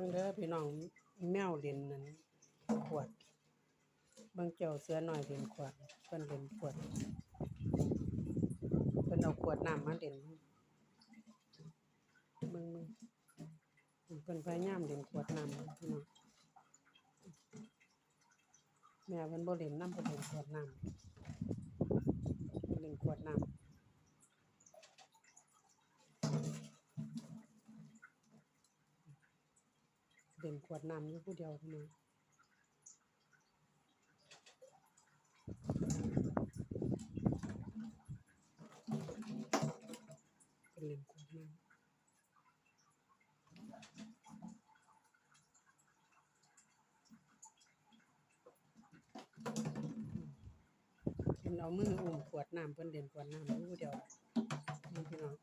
มึงเด้อพี่น้องแมวเล่นนั่นขวดบิ่งเจ้าเสือหน้อยเล่นขวดเพิ่นเล่นขวดเพิ่นเอาขวดน้ำมาเล่นเบิ่งเพิ่นพยายามเล่นขวดน้ำพี่น้องแม่เพิ่นบ่เล่นน้ำเพิ่นเล่นขวดน้ำเล่นขวดน้ำ เล่นขวดน้ำอยู่ผู้เดียวพี่น้องเป็นเล่นขวดน้ำเพิ่นเอามืออุ้มขวดน้ำเพิ่นเล่นขวดน้ำอยู่ผู้เดียวนี่พี่น้อง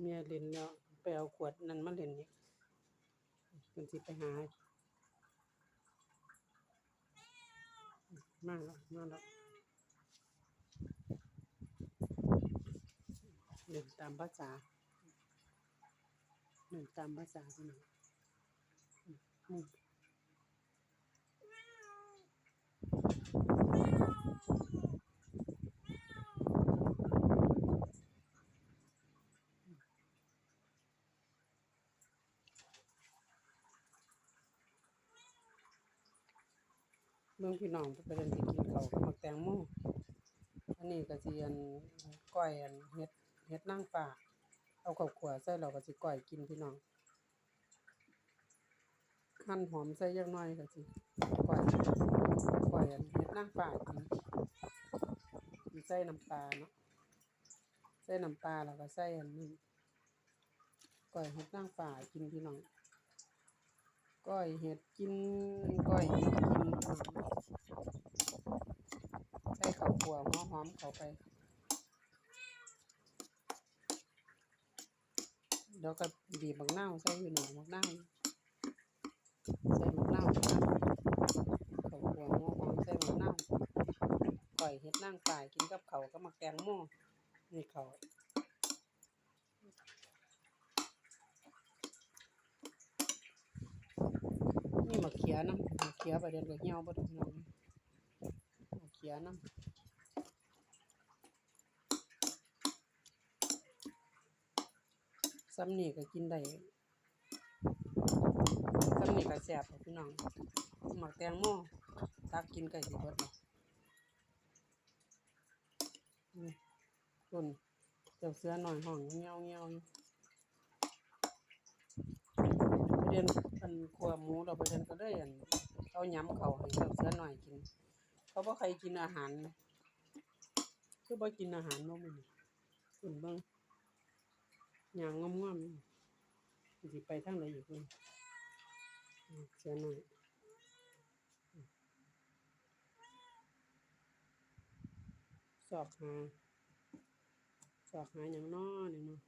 เมียเล่นแล้วไปเอาขวดนั้นมาเล่นอีกเพิ่นสิไปหา มาแล้วมาแล้วเล่นตามภาษาเล่นตามภาษาพี่น้องอืม เมืองพี่น้องไปเดินสิกินเขาวกับมักแตงโมอันนี้ก็สิอันก้อยอันเฮ็ดเฮ็ดนางฟ้าเอาข้าวขัวใส่แล้วก็สิก้อยกินพี่น้องหั่นหอมใส่จักหน่อยก็สิก้อยก้อยอันเฮ็ดนางฟ้ากินใส่น้ำปลาเนาะใส่น้ำปลาแล้วก็ใส่อันนี้ก้อยเฮ็ดนางฟ้ากินพี่น้อง ก้อยเฮ็ดกินก้อยเฮ็ดกินใส่ข้าวขัวหัวหอมเข้าไปเดี๋ยวก็บีบบักนาวใส่อยู่หน่อบักนาวใส่บักนาวข้าวคั่วหัวหอมใส่บักนาวก่อยเฮ็ดนางฝ่ายกินกับเขาวกับมักแตงโมนี่เขาวนี่มะเขียน้ำเขียไประเด็นก็เหี่ยวบ่ดอกพี่น้องเขียน้ำซ้ำนี่ก็กินได้ซ้ำนี่ก็แซ่บพี่น้องหมักแตงโมตักกินไก่สิเบิดเลยอืมต้นเจ้าเสือหน่อยห้องเงี้ยวเงี้ยวอยู่ประเด็น เราไประเด็นก็เลยอันเอาย้ำเขาให้เจ้าเสือหน่อยกิน เขาบ่ใครกินอาหาร คือบ่กินอาหารเนาะมื้อนี้อุ่นเบิ่งอย่างงอมๆสิไปทางไหนอยู่คุณเสียหน่อยสอกหาสอกหาอย่างน้อนี่เนาะ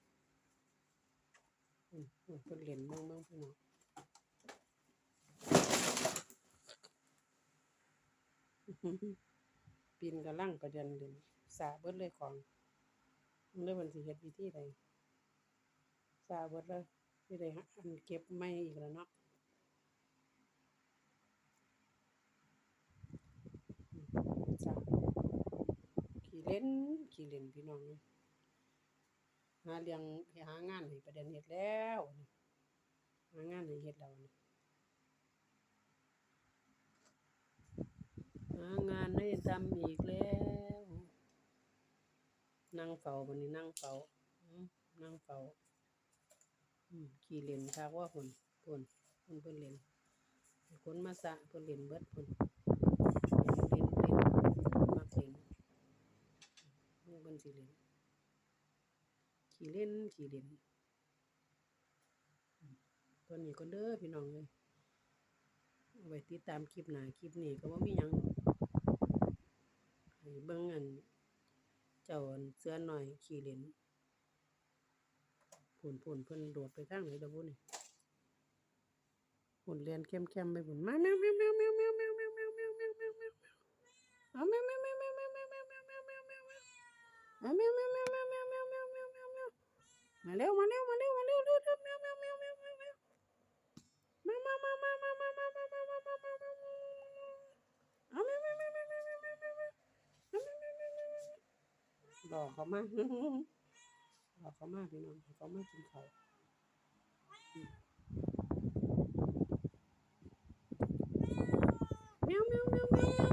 อืมอืมเพิ่นเล่นเบิ่งเบิ่งพี่น้อง ปีนกระลังประเด็นเด่นสาเบิดเลยของมันเลยมันสิเฮ็ดวิธีใดซาเบิดเลยสิได้หาอันเก็บไม่อีกแล้วเนาะอืมจ้ะขี้เล่นขี้เล่นพี่น้องเอ้ยหาเรื่องหางานให้ประเด็นเฮ็ดแล้ว หางานให้เฮ็ดแล้วนี่างานให้ทำอีกแล้ว นั่งเฝ้าบัดนี้นั่งเฝ้าอืมนั่งเฝ้าอืมขี่เล่นคักว่าเพิ่นเพิ่นเพิ่นเพิ่นเล่นคนมาสะเพิ่นเล่นเบิดเพิ่นเล่นเล่นมักเล่นเพิ่นเพิ่นสิเล่นขี่เล่นขี่เล่นตอนนี้ก็เด้อพี่น้องเอ้ยไว้ติดตามคลิปหน้าคลิปนี้ก็บ่ามีหยัง ให้เบิ่งอัน เจ้าอันเสื้อหน่อยขี่เล่นผุนผุนเพิ่นโดดไปทางไหนดอกบุนี่ผุนเรียนเข้มๆไปผุนมาแมวแมวแมวแมว หล่อเขามากหล่อเขามากพี่น้องเขามากกินเขา喵喵喵喵喵。